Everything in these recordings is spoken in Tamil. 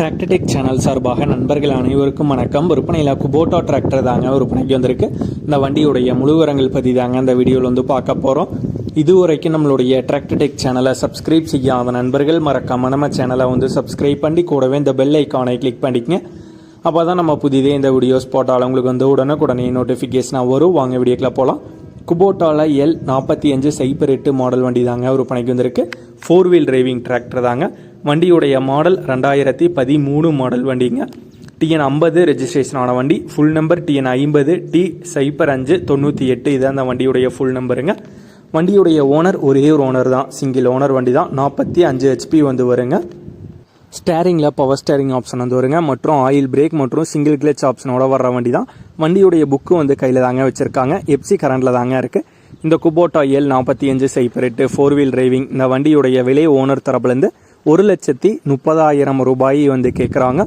டிராக்டர்டெக் சேனல் சார்பாக நண்பர்கள் அனைவருக்கும் வணக்கம். விற்பனையில் குபோட்டா டிராக்டர் தாங்க விற்பனைக்கு வந்திருக்கு. இந்த வண்டியுடைய முழு விவரங்கள் பற்றி தாங்க இந்த வீடியோவில் வந்து பார்க்க போகிறோம் இதுவரைக்கும் நம்மளுடைய டிராக்டர்டெக் சேனலை சப்ஸ்கிரைப் செய்யாத நண்பர்கள் மறக்காம நம்ம சேனலை வந்து சப்ஸ்கிரைப் பண்ணி கூடவே இந்த பெல் ஐக்கானை கிளிக் பண்ணிக்கங்க. அப்போ தான் நம்ம புதிதே இந்த வீடியோஸ் போட்டாலும் உங்களுக்கு வந்து உடனுக்குடனே நோட்டிஃபிகேஷனாக வரும். வாங்க வீடியோக்கில் போகலாம் குபோட்டாவில் எல் நாற்பத்தி அஞ்சு சைப்பர் எட்டு மாடல் வண்டி தாங்க விற்பனைக்கு வந்திருக்கு. ஃபோர் வீல் டிரைவிங் டிராக்டர் தாங்க. வண்டியுடைய மாடல் ரெண்டாயிரத்தி பதிமூணு மாடல் வண்டிங்க. டிஎன் ஐம்பது ரெஜிஸ்ட்ரேஷன் ஆன வண்டி. ஃபுல் நம்பர் டிஎன் ஐம்பது டி சைப்பர் அஞ்சு தொண்ணூற்றி எட்டு. இதுதான் அந்த வண்டியுடைய ஃபுல் நம்பருங்க வண்டியுடைய ஓனர் ஒரே ஒரு ஓனர் தான். சிங்கிள் ஓனர் வண்டி தான். நாற்பத்தி அஞ்சு ஹெச்பி வந்து வருங்க. ஸ்டேரிங்கில் பவர் ஸ்டேரிங் ஆப்ஷன் வந்து வருங்க. மற்றும் ஆயில் பிரேக் மற்றும் சிங்கிள் கிளச் ஆப்ஷனோட வர்ற வண்டி தான். வண்டியுடைய புக்கு வந்து கையில் தாங்க வச்சுருக்காங்க. எப்சி கரண்டில் தாங்க இருக்குது இந்த குபோட்டா எல் நாற்பத்தி அஞ்சு சைப்பரெட்டு ஃபோர் வீல் டிரைவிங் இந்த வண்டியுடைய விலை ஓனர் தரப்புலேருந்து ஒரு லட்சத்தி முப்பதாயிரம் ரூபாய் வந்து கேட்குறாங்க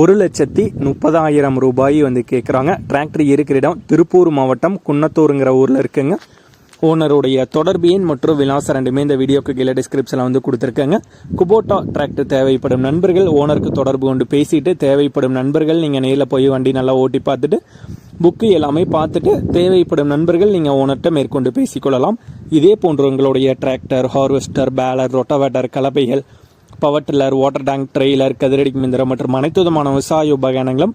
ஒரு லட்சத்தி முப்பதாயிரம் ரூபாய் வந்து கேட்குறாங்க டிராக்டர் இருக்கிற இடம் திருப்பூர் மாவட்டம் குன்னத்தூருங்கிற ஊரில் இருக்குங்க. ஓனருடைய தொடர்பு எண் மற்றும் விலாசம் ரெண்டுமே இந்த வீடியோக்கு கீழே டிஸ்கிரிப்ஷனில் வந்து கொடுத்துருக்கேங்க. குபோட்டா டிராக்டர் தேவைப்படும் நண்பர்கள் ஓனருக்கு தொடர்பு கொண்டு பேசிட்டு தேவைப்படும் நண்பர்கள் நீங்கள் நேரில் போய் வண்டி நல்லா ஓட்டி பார்த்துட்டு புக்கு எல்லாமே பார்த்துட்டு தேவைப்படும் நண்பர்கள் நீங்கள் ஓனர்கிட்ட மேற்கொண்டு பேசிக்கொள்ளலாம். இதே போன்று உங்களுடைய tractor harvester baler rotavator கலப்பைகள் power tiller water tank trailer கதிரடி மிந்திரம் மற்றும் அனைத்து விதமான விவசாய உபகரணங்களும்